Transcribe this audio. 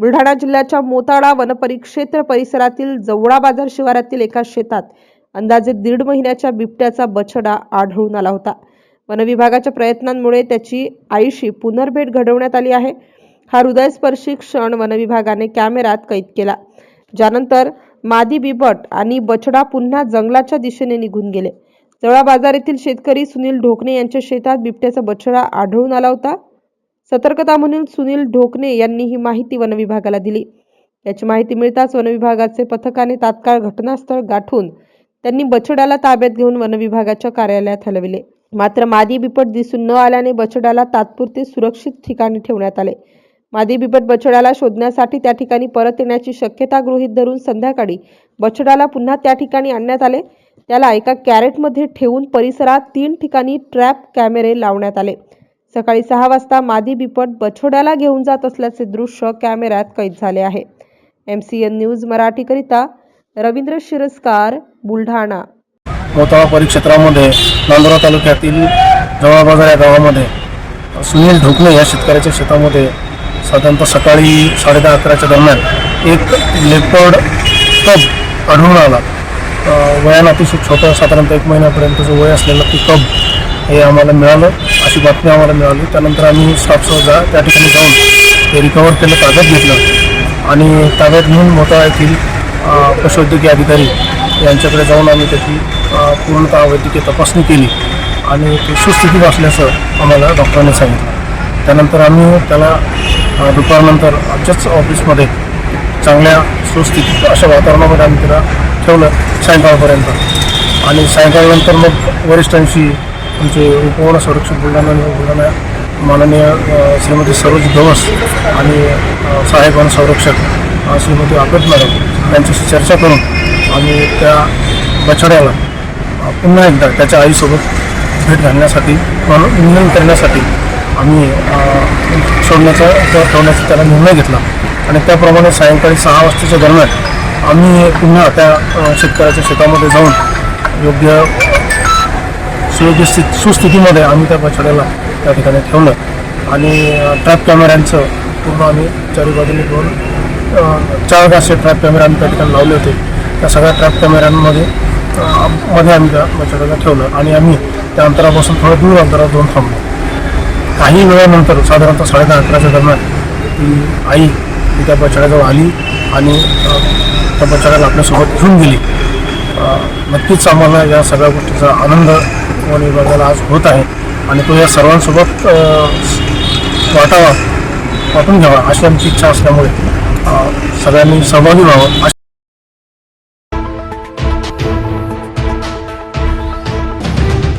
बुलढाणा जिल्ह्याच्या मोताळा वनपरिक्षेत्र परिसरातील जवळा बाजार शिवारातील एका शेतात अंदाजे दीड महिन्याच्या बिबट्याचा बछडा आढळून आला होता. वनविभागाच्या प्रयत्नांमुळे त्याची आईशी पुनर्भेट घडवण्यात आली आहे. हा हृदयस्पर्शी क्षण वनविभागाने कॅमेऱ्यात कैद केला. ज्यानंतर मादी बिबट आणि बछडा पुन्हा जंगलाच्या दिशेने निघून गेले. जवळा बाजार येथील शेतकरी सुनील ढोकणे यांच्या शेतात बिबट्याचा बछडा आढळून आला होता. सतर्कता म्हणून सुनील ढोकणे यांनी ही माहिती वनविभागाला दिली. याची माहिती मिळताच वनविभागाचे पथकाने तात्काळ घटनास्थळ गाठून त्यांनी बछड्याला ताब्यात घेऊन वनविभागाच्या कार्यालयात हलविले. मात्र मादी बिबट दिसून न आल्याने बछड्याला तात्पुरते सुरक्षित ठिकाणी ठेवण्यात आले. मादी बिबट बछड्याला शोधण्यासाठी त्या ठिकाणी परत येण्याची शक्यता गृहीत धरून संध्याकाळी बछड्याला पुन्हा त्या ठिकाणी आणण्यात आले. त्याला एका कॅरेटमध्ये ठेवून परिसरात तीन ठिकाणी ट्रॅप कॅमेरे लावण्यात आले. सकाळी सहा वाजता मादी बिपट बछोड्याला घेऊन जात असल्याचे दृश्य कॅमेऱ्यात कैद झाले आहे. एम सी एन न्यूज मराठीकरिता रवींद्र शिरस्कार बुलढाणा. मोताळा परिक्षेत्रामध्ये नांदुरा तालुक्यातील जवळ बाजार या गावामध्ये सुनील ढोकणे या शेतकऱ्याच्या शेतामध्ये साधारणतः सकाळी साडेदहा अकराच्या दरम्यान एक लेपर्ड कब आढळून आला. वयानं अतिशय छोटं साधारणतः एक महिन्यापर्यंतचं वय असलेलं ती कब हे आम्हाला मिळालं अशी बातमी आम्हाला मिळाली. त्यानंतर आम्ही स्टाफसह जा त्या ठिकाणी जाऊन ते रिकवर केलं ताब्यात घेतलं. आणि ताब्यात घेऊन मोठा येथील पशुवैद्यकीय अधिकारी यांच्याकडे जाऊन आम्ही त्याची पूर्णतः वैद्यकीय तपासणी केली. आणि ते सुस्थितीत असल्याचं आम्हाला डॉक्टरांनी सांगितलं. त्यानंतर आम्ही त्याला दुपारनंतर आमच्याच ऑफिसमध्ये चांगल्या सुस्थितीत अशा वातावरणामध्ये आम्ही त्याला ठेवलं सायंकाळपर्यंत. आणि सायंकाळनंतर मग वरिष्ठांशी आमचे उपवन संरक्षक बुलढाणा आणि बुलढाणा माननीय श्रीमती सरोज गवस आणि अ, सहाय्यक वन संरक्षक श्रीमती आपेट मॅडम यांच्याशी चर्चा करून आम्ही त्या बछड्याला पुन्हा एकदा त्याच्या आईसोबत भेट घालण्यासाठी नियोजन करण्यासाठी आम्ही सोडण्याचा ठेवण्याचा त्याला निर्णय घेतला. आणि त्याप्रमाणे सायंकाळी सहा वाजताच्या दरम्यान आम्ही पुन्हा त्या शेतकऱ्याच्या शेतामध्ये जाऊन योग्य सुयोग्य सुस्थितीमध्ये आम्ही त्या बछड्याला त्या ठिकाणी ठेवलं. आणि ट्रॅप कॅमेऱ्यांचं पूर्ण आम्ही चारी बाजूने घेऊन चार असे ट्रॅप कॅमेरे आम्ही त्या ठिकाणी लावले होते. त्या सगळ्या ट्रॅप कॅमेऱ्यांमध्ये मध्ये आम्ही त्या बछड्याला ठेवलं आणि आम्ही त्या अंतरापासून थोडं दूर अंतरावर जाऊन थांबलो. काही वेळानंतर साधारणतः साडेदहा अकराच्या दरम्यान ती आई ती त्या बछड्याजवळ आली आणि त्या बछड्याला आपल्यासोबत घेऊन गेली. नक्कीच आम्हाला या सगळ्या गोष्टीचा आनंद वन विभागाला आज होत आहे. आणि तो या सर्वांसोबत वाटावा वाटून घ्यावा अशी आमची इच्छा असल्यामुळे सगळ्यांनी सहभागी व्हावं.